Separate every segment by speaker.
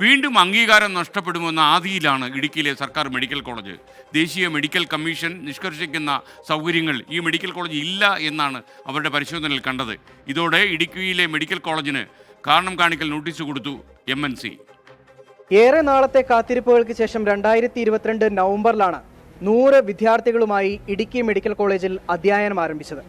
Speaker 1: വീണ്ടും അംഗീകാരം നഷ്ടപ്പെടുമെന്ന ആദിയിലാണ് ഇടുക്കിയിലെ സർക്കാർ മെഡിക്കൽ കോളേജ്. ദേശീയ മെഡിക്കൽ കമ്മീഷൻ നിഷ്കർഷിക്കുന്ന സൗകര്യങ്ങൾ ഈ മെഡിക്കൽ കോളേജ് ഇല്ല എന്നാണ് അവരുടെ പരിശോധനയിൽ കണ്ടത്. ഇതോടെ ഇടുക്കിയിലെ മെഡിക്കൽ കോളേജിന് കാരണം കാണിക്കൽ നോട്ടീസ് കൊടുത്തു എം എൻ സി.
Speaker 2: ഏറെ നാളത്തെ കാത്തിരിപ്പുകൾക്ക് ശേഷം രണ്ടായിരത്തി ഇരുപത്തിരണ്ട് നവംബറിലാണ് നൂറ് വിദ്യാർത്ഥികളുമായി ഇടുക്കി മെഡിക്കൽ കോളേജിൽ അധ്യയനം ആരംഭിച്ചത്.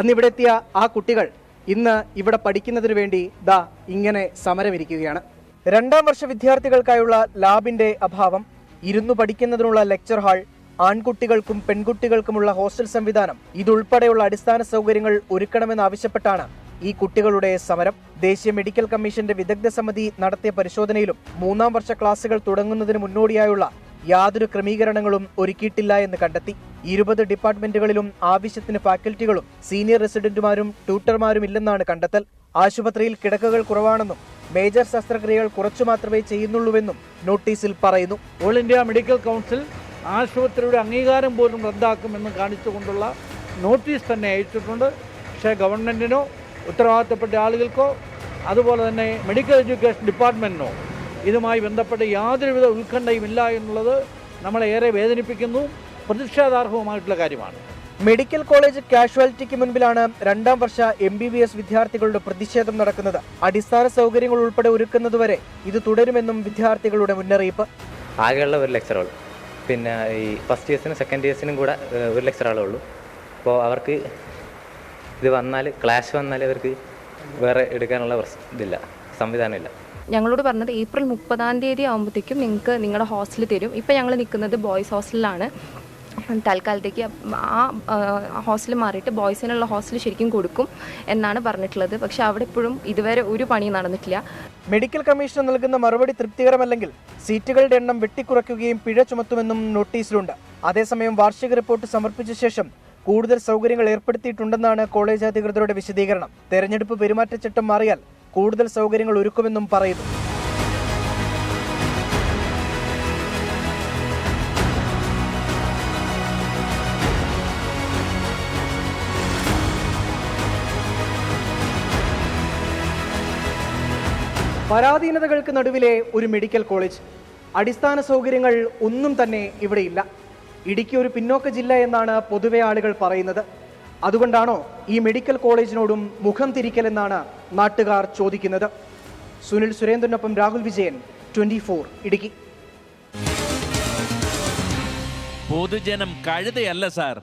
Speaker 2: അന്നിവിടെ എത്തിയ ആ കുട്ടികൾ ഇന്ന് ഇവിടെ പഠിക്കുന്നതിനു വേണ്ടി ദാ ഇങ്ങനെ സമരമിരിക്കുകയാണ്. രണ്ടാം വർഷ വിദ്യാർത്ഥികൾക്കായുള്ള ലാബിന്റെ അഭാവം. ഇരുന്നു പഠിക്കുന്നതിനുള്ള ലെക്ചർ ഹാൾ ആൺകുട്ടികൾക്കും പെൺകുട്ടികൾക്കുമുള്ള ഹോസ്റ്റൽ സംവിധാനം ഇതുൾപ്പെടെയുള്ള അടിസ്ഥാന സൗകര്യങ്ങൾ ഒരുക്കണമെന്നാവശ്യപ്പെട്ടാണ് ഈ കുട്ടികളുടെ സമരം. ദേശീയ മെഡിക്കൽ കമ്മീഷന്റെ വിദഗ്ധ സമിതി നടത്തിയ പരിശോധനയിലും മൂന്നാം വർഷ ക്ലാസുകൾ തുടങ്ങുന്നതിന് മുന്നോടിയായുള്ള യാതൊരു ക്രമീകരണങ്ങളും ഒരുക്കിയിട്ടില്ല എന്ന് കണ്ടെത്തി. ഇരുപത് ഡിപ്പാർട്ട്മെന്റുകളിലും ആവശ്യത്തിന് ഫാക്കൽറ്റികളും സീനിയർ റെസിഡന്റുമാരും ട്യൂട്ടർമാരും ഇല്ലെന്നാണ് കണ്ടെത്തൽ. ആശുപത്രിയിൽ കിടക്കകൾ കുറവാണെന്നും മേജർ ശസ്ത്രക്രിയകൾ കുറച്ചു മാത്രമേ ചെയ്യുന്നുള്ളൂവെന്നും നോട്ടീസിൽ പറയുന്നു.
Speaker 3: ഓൾ ഇന്ത്യ മെഡിക്കൽ കൗൺസിൽ ആശുപത്രിയുടെ അംഗീകാരം പോലും റദ്ദാക്കുമെന്ന് കാണിച്ചുകൊണ്ടുള്ള നോട്ടീസ് തന്നെ അയച്ചിട്ടുണ്ട്. പക്ഷേ ഗവൺമെന്റിനോ ഉത്തരവാദിത്തപ്പെട്ട ആളുകൾക്കോ അതുപോലെ തന്നെ മെഡിക്കൽ എഡ്യൂക്കേഷൻ ഡിപ്പാർട്ട്മെന്റിനോ ഇതുമായി ബന്ധപ്പെട്ട് യാതൊരുവിധ ഉത്കണ്ഠയും ഇല്ല എന്നുള്ളത് നമ്മളെ ഏറെ വേദനിപ്പിക്കുന്നു. പ്രതിഷേധാർഹവുമായിട്ടുള്ള കാര്യമാണ്.
Speaker 2: മെഡിക്കൽ കോളേജ് കാഷ്വാലിറ്റിക്ക് മുൻപിലാണ് രണ്ടാം വർഷ എം ബി ബി എസ് വിദ്യാർത്ഥികളുടെ പ്രതിഷേധം നടക്കുന്നത്. അടിസ്ഥാന സൗകര്യങ്ങൾ ഉൾപ്പെടെ ഒരുക്കുന്നതുവരെ ഇത് തുടരുമെന്നും വിദ്യാർത്ഥികളുടെ മുന്നറിയിപ്പ്.
Speaker 4: ആകെയുള്ള ഒരു ലെക്ചറുകൾ പിന്നെ ഈ ഫസ്റ്റ് ഇയേഴ്സിനും സെക്കൻഡ് ഇയേഴ്സിനും കൂടെ ഒരു ലെക്ചറുകളേ ഉള്ളൂ. അപ്പോൾ അവർക്ക് ഇത് വന്നാൽ ക്ലാഷ് വന്നാൽ അവർക്ക് വേറെ എടുക്കാനുള്ള ഇതില്ല സംവിധാനമില്ല.
Speaker 5: ഞങ്ങളോട് പറഞ്ഞത് ഏപ്രിൽ മുപ്പതാം തീയതി ആകുമ്പോഴത്തേക്കും നിങ്ങൾക്ക് നിങ്ങളുടെ ഹോസ്റ്റലിൽ തരും. ഇപ്പം ഞങ്ങൾ നിൽക്കുന്നത് ബോയ്സ് ഹോസ്റ്റലിലാണ് തൽക്കാലത്തേക്ക് ആ ഹോസ്റ്റൽ മാറിയിട്ട് ബോയ്സിനുള്ള ഹോസ്റ്റൽ ശരിക്കും കൊടുക്കും എന്നാണ് പറഞ്ഞിട്ടുള്ളത്. പക്ഷെ അവിടെ ഇപ്പോഴും ഇതുവരെ ഒരു പണി നടന്നിട്ടില്ല.
Speaker 2: മെഡിക്കൽ കമ്മീഷൻ നൽകുന്ന മറുപടി തൃപ്തികരമല്ലെങ്കിൽ സീറ്റുകളുടെ എണ്ണം വെട്ടിക്കുറയ്ക്കുകയും പിഴ ചുമത്തുമെന്നും നോട്ടീസിലുണ്ട്. അതേസമയം വാർഷിക റിപ്പോർട്ട് സമർപ്പിച്ച ശേഷം കൂടുതൽ സൗകര്യങ്ങൾ ഏർപ്പെടുത്തിയിട്ടുണ്ടെന്നാണ് കോളേജ് അധികൃതരുടെ വിശദീകരണം. തെരഞ്ഞെടുപ്പ് പെരുമാറ്റച്ചട്ടം മാറിയാൽ കൂടുതൽ സൗകര്യങ്ങൾ ഒരുക്കുമെന്നും പറയുന്നു. പരാധീനതകൾക്ക് നടുവിലെ ഒരു മെഡിക്കൽ കോളേജ്. അടിസ്ഥാന സൗകര്യങ്ങൾ ഒന്നും തന്നെ ഇവിടെയില്ല. ഇടുക്കി ഒരു പിന്നോക്ക ജില്ല എന്നാണ് പൊതുവെ ആളുകൾ പറയുന്നത്. അതുകൊണ്ടാണോ ഈ മെഡിക്കൽ കോളേജിനോടും മുഖം തിരിക്കലെന്നാണ് നാട്ടുകാർ ചോദിക്കുന്നത്. സുനിൽ സുരേന്ദ്രനൊപ്പം രാഹുൽ വിജയൻ ട്വന്റി ഫോർ ഇടുക്കി.
Speaker 6: പൊതുജനം കഴുതയല്ല സാർ.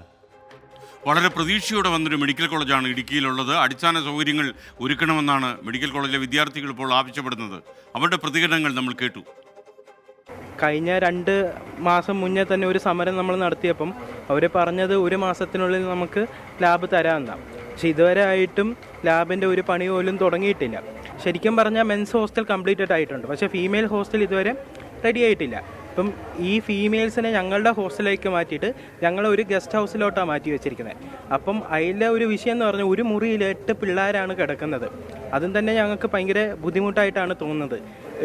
Speaker 1: വളരെ പ്രതീക്ഷയോടെ വന്നൊരു മെഡിക്കൽ കോളേജാണ് ഇടുക്കിയിലുള്ളത്. അടിസ്ഥാന സൗകര്യങ്ങൾ ഒരുക്കണമെന്നാണ് മെഡിക്കൽ കോളേജിലെ വിദ്യാർത്ഥികൾ ഇപ്പോൾ ആവശ്യപ്പെടുന്നത്. അവരുടെ പ്രതികരണങ്ങൾ നമ്മൾ കേട്ടു.
Speaker 7: കഴിഞ്ഞ രണ്ട് മാസം മുന്നേ തന്നെ ഒരു സമരം നമ്മൾ നടത്തിയപ്പം അവർ പറഞ്ഞത് ഒരു മാസത്തിനുള്ളിൽ നമുക്ക് ലാബ് തരാമെന്നാണ് പക്ഷെ ഇതുവരെ ആയിട്ടും ലാബിന്റെ ഒരു പണി പോലും തുടങ്ങിയിട്ടില്ല. ശരിക്കും പറഞ്ഞാൽ മെൻസ് ഹോസ്റ്റൽ കംപ്ലീറ്റഡ് ആയിട്ടുണ്ട്. പക്ഷേ ഫീമെയിൽ ഹോസ്റ്റൽ ഇതുവരെ റെഡി ആയിട്ടില്ല. ഇപ്പം ഈ ഫീമെയിൽസിനെ ഞങ്ങളുടെ ഹോസ്റ്റലിലേക്ക് മാറ്റിയിട്ട് ഞങ്ങൾ ഒരു ഗസ്റ്റ് ഹൗസിലോട്ടാണ് മാറ്റി വെച്ചിരിക്കുന്നത് അപ്പം അതിലെ ഒരു വിഷയം എന്ന് പറഞ്ഞാൽ ഒരു മുറിയിൽ എട്ട് പിള്ളേരാണ് കിടക്കുന്നത്. അതും തന്നെ ഞങ്ങൾക്ക് ഭയങ്കര ബുദ്ധിമുട്ടായിട്ടാണ് തോന്നുന്നത്.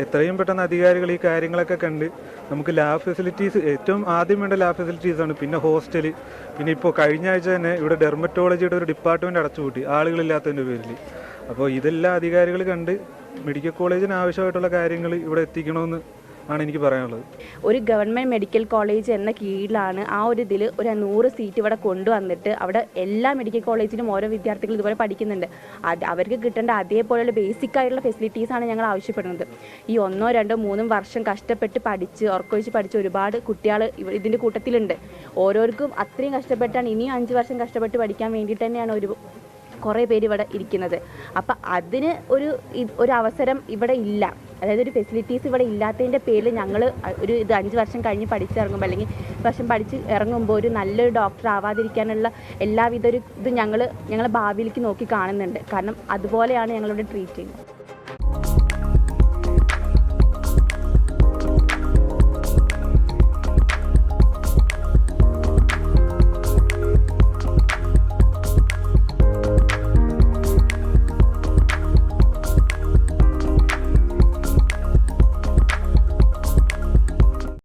Speaker 8: എത്രയും പെട്ടെന്ന് അധികാരികൾ ഈ കാര്യങ്ങളൊക്കെ കണ്ട് നമുക്ക് ലാബ് ഫെസിലിറ്റീസ് ഏറ്റവും ആദ്യം വേണ്ട ലാബ് ഫെസിലിറ്റീസ് ആണ്. പിന്നെ ഹോസ്റ്റൽ പിന്നെ ഇപ്പോൾ കഴിഞ്ഞ ആഴ്ച തന്നെ ഇവിടെ ഡെർമറ്റോളജിയുടെ ഒരു ഡിപ്പാർട്ട്മെന്റ് അടച്ചുപൂട്ടി ആളുകളില്ലാത്തതിന്റെ പേരിൽ. അപ്പോൾ ഇതെല്ലാം അധികാരികൾ കണ്ട് മെഡിക്കൽ കോളേജിന് ആവശ്യമായിട്ടുള്ള കാര്യങ്ങൾ ഇവിടെ എത്തിക്കണമെന്ന് ആണ് എനിക്ക് പറയാനുള്ളത്.
Speaker 9: ഒരു ഗവൺമെന്റ് മെഡിക്കൽ കോളേജ് എന്ന കീഴിലാണ് ആ ഒരു ഇതിൽ ഒരു നൂറ് സീറ്റ് ഇവിടെ കൊണ്ടുവന്നിട്ട് അവിടെ എല്ലാ മെഡിക്കൽ കോളേജിലും ഓരോ വിദ്യാർത്ഥികൾ ഇതുപോലെ പഠിക്കുന്നുണ്ട്. അത് അവർക്ക് കിട്ടേണ്ട അതേപോലെയുള്ള ബേസിക് ആയിട്ടുള്ള ഫെസിലിറ്റീസാണ് ഞങ്ങൾ ആവശ്യപ്പെടുന്നത്. ഈ ഒന്നോ രണ്ടോ മൂന്നും വർഷം കഷ്ടപ്പെട്ട് പഠിച്ച് ഉറക്കൊഴിച്ച് പഠിച്ച് ഒരുപാട് കുട്ടികൾ ഇതിന്റെ കൂട്ടത്തിലുണ്ട്. ഓരോർക്കും അത്രയും കഷ്ടപ്പെട്ടാണ് ഇനിയും അഞ്ച് വർഷം കഷ്ടപ്പെട്ട് പഠിക്കാൻ വേണ്ടിയിട്ട് തന്നെയാണ് ഒരു കുറേ പേര് ഇവിടെ ഇരിക്കുന്നത്. അപ്പം അതിന് ഒരു ഒരു അവസരം ഇവിടെ ഇല്ല. അതായത് ഒരു ഫെസിലിറ്റീസ് ഇവിടെ ഇല്ലാത്തതിന്റെ പേരിൽ ഞങ്ങൾ ഒരു ഇത് അഞ്ച് വർഷം കഴിഞ്ഞ് പഠിച്ചിറങ്ങുമ്പോൾ അല്ലെങ്കിൽ വർഷം പഠിച്ച് ഇറങ്ങുമ്പോൾ ഒരു നല്ലൊരു ഡോക്ടർ ആവാതിരിക്കാനുള്ള എല്ലാവിധ ഒരു ഇത് ഞങ്ങൾ ഞങ്ങളെ ഭാവിയിലേക്ക് നോക്കി കാണുന്നുണ്ട്. കാരണം അതുപോലെയാണ് ഞങ്ങളിവിടെ ട്രീറ്റ് ചെയ്യുന്നത്.